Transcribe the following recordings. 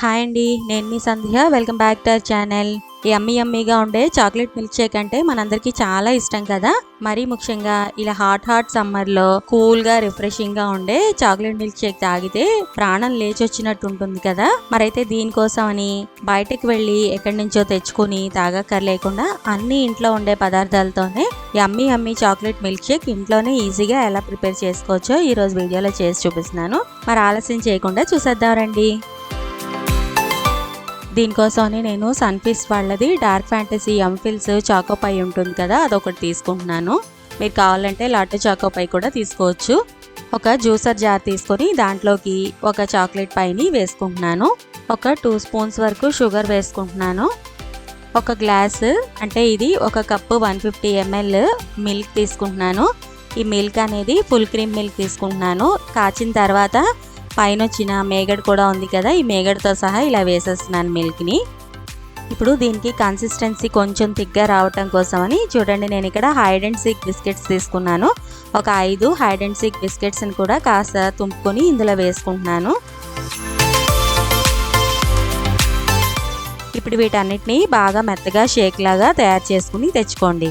Hi అండి నేను మీ Sandhya. Welcome back to our channel yummy యమ్మీగా ఉండే చాక్లెట్ మిల్క్ షేక్ అంటే మనందరికీ చాలా ఇష్టం కదా. మరీ ముఖ్యంగా ఇలా హాట్ హాట్ సమ్మర్లో కూల్గా రిఫ్రెషింగ్గా ఉండే చాక్లెట్ మిల్క్ షేక్ తాగితే ప్రాణం లేచి వచ్చినట్టు ఉంటుంది కదా. మరైతే దీనికోసం అని బయటకు వెళ్ళి ఎక్కడి నుంచో తెచ్చుకుని తాగక్కర్లేకుండా అన్ని ఇంట్లో ఉండే పదార్థాలతోనే yummy yummy chocolate milk shake ఇంట్లోనే ఈజీగా ఎలా ప్రిపేర్ చేసుకోవచ్చో ఈరోజు వీడియోలో చేసి చూపిస్తున్నాను. మరి ఆలస్యం చేయకుండా చూసేద్దాం రండి. దీనికోసమని నేను సన్ఫిస్ట్ వాళ్ళది డార్క్ ఫ్యాంటసీ ఎంఫిల్స్ చాకోపై ఉంటుంది కదా అదొకటి తీసుకుంటున్నాను. మీరు కావాలంటే లాటో చాకోపై కూడా తీసుకోవచ్చు. ఒక జ్యూసర్ జార్ తీసుకొని దాంట్లోకి ఒక చాక్లెట్ పైని వేసుకుంటున్నాను. ఒక టూ స్పూన్స్ వరకు షుగర్ వేసుకుంటున్నాను. ఒక గ్లాస్ అంటే ఇది ఒక cup one fifty ML milk తీసుకుంటున్నాను. ఈ మిల్క్ అనేది ఫుల్ క్రీమ్ మిల్క్ తీసుకుంటున్నాను. కాచిన తర్వాత పైన వచ్చిన మేగడ కూడా ఉంది కదా ఈ మేగడతో సహా ఇలా వేసేస్తున్నాను మిల్క్ని. ఇప్పుడు దీనికి కన్సిస్టెన్సీ కొంచెం థిక్గా రావటం కోసమని చూడండి నేను ఇక్కడ హైడ్ అండ్ సీక్ బిస్కెట్స్ తీసుకున్నాను. ఒక ఐదు హైడ్ అండ్ సీక్ బిస్కెట్స్ని కూడా కాస్త తుంపుకొని ఇందులో వేసుకుంటున్నాను. ఇప్పుడు వీటన్నిటిని బాగా మెత్తగా షేక్ లాగా తయారు చేసుకుని తెచ్చుకోండి.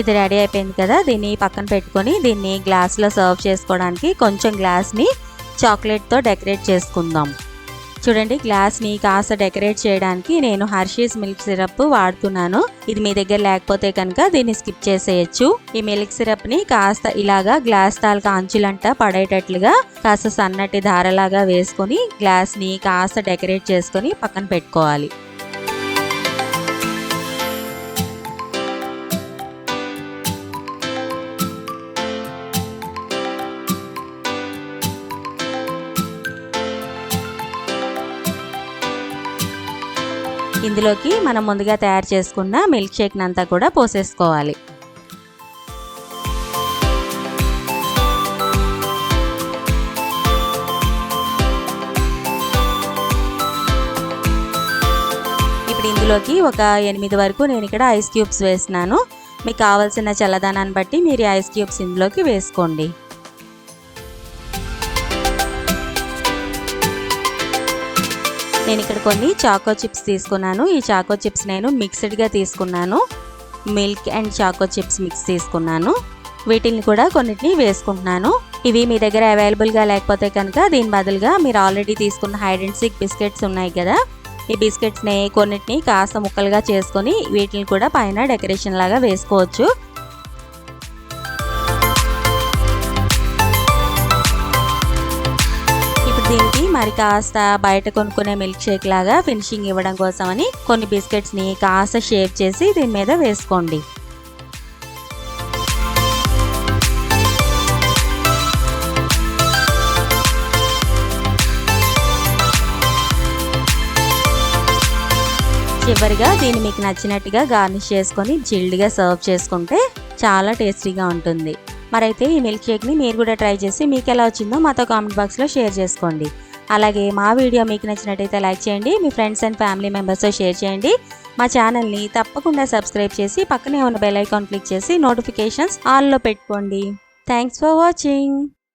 ఇది రెడీ అయిపోయింది కదా దీన్ని పక్కన పెట్టుకొని దీన్ని గ్లాస్లో సర్వ్ చేసుకోవడానికి కొంచెం గ్లాస్ని చాక్లెట్తో డెకరేట్ చేసుకుందాం. చూడండి గ్లాస్ని కాస్త డెకరేట్ చేయడానికి నేను హర్షీస్ మిల్క్ సిరప్ వాడుతున్నాను. ఇది మీ దగ్గర లేకపోతే కనుక దీన్ని స్కిప్ చేసేయచ్చు. ఈ మిల్క్ సిరప్ని కాస్త ఇలాగా గ్లాస్ తాలక అంచులంట పడేటట్లుగా కాస్త సన్నటి ధారలాగా వేసుకొని గ్లాస్ని కాస్త డెకరేట్ చేసుకొని పక్కన పెట్టుకోవాలి. ఇందులోకి మనం ముందుగా తయారు చేసుకున్న మిల్క్ షేక్ అంతా కూడా పోసేసుకోవాలి. ఇప్పుడు ఇందులోకి ఒక ఎనిమిది వరకు నేను ఇక్కడ ఐస్ క్యూబ్స్ వేసినాను. మీకు కావాల్సిన చల్లదనాన్ని బట్టి మీరు ఐస్ క్యూబ్స్ ఇందులోకి వేసుకోండి. నేను ఇక్కడ కొన్ని చాకో చిప్స్ తీసుకున్నాను. ఈ చాకో చిప్స్ నేను మిక్స్డ్గా తీసుకున్నాను. Milk and choco chips mix తీసుకున్నాను. వీటిని కూడా కొన్నిటిని వేసుకుంటున్నాను. ఇవి మీ దగ్గర అవైలబుల్గా లేకపోతే కనుక దీని బదులుగా మీరు ఆల్రెడీ తీసుకున్న హైడ్ అండ్ సిక్ బిస్కెట్స్ ఉన్నాయి కదా. ఈ బిస్కెట్స్ని కొన్నిటిని కాస్త ముక్కలుగా చేసుకొని వీటిని కూడా పైన డెకరేషన్ లాగా వేసుకోవచ్చు. మరి కాస్త బయట కొనుక్కునే మిల్క్ షేక్ లాగా ఫినిషింగ్ ఇవ్వడం కోసమని కొన్ని బిస్కెట్స్ని కాస్త షేప్ చేసి దీని మీద వేసుకోండి. చివరిగా దీన్ని మీకు నచ్చినట్టుగా గార్నిష్ చేసుకొని జిల్డ్గా సర్వ్ చేసుకుంటే చాలా టేస్టీగా ఉంటుంది. మరైతే ఈ మిల్క్ షేక్ని మీరు కూడా ట్రై చేసి మీకు ఎలా వచ్చిందో మాతో కామెంట్ బాక్స్లో షేర్ చేసుకోండి. అలాగే మా వీడియో మీకు నచ్చినట్టయితే లైక్ చేయండి మీ ఫ్రెండ్స్ అండ్ ఫ్యామిలీ మెంబర్స్తో షేర్ చేయండి. మా ఛానల్ని తప్పకుండా సబ్స్క్రైబ్ చేసి పక్కనే ఉన్న బెల్ ఐకాన్ క్లిక్ చేసి నోటిఫికేషన్స్ ఆల్లో పెట్టుకోండి. Thanks for watching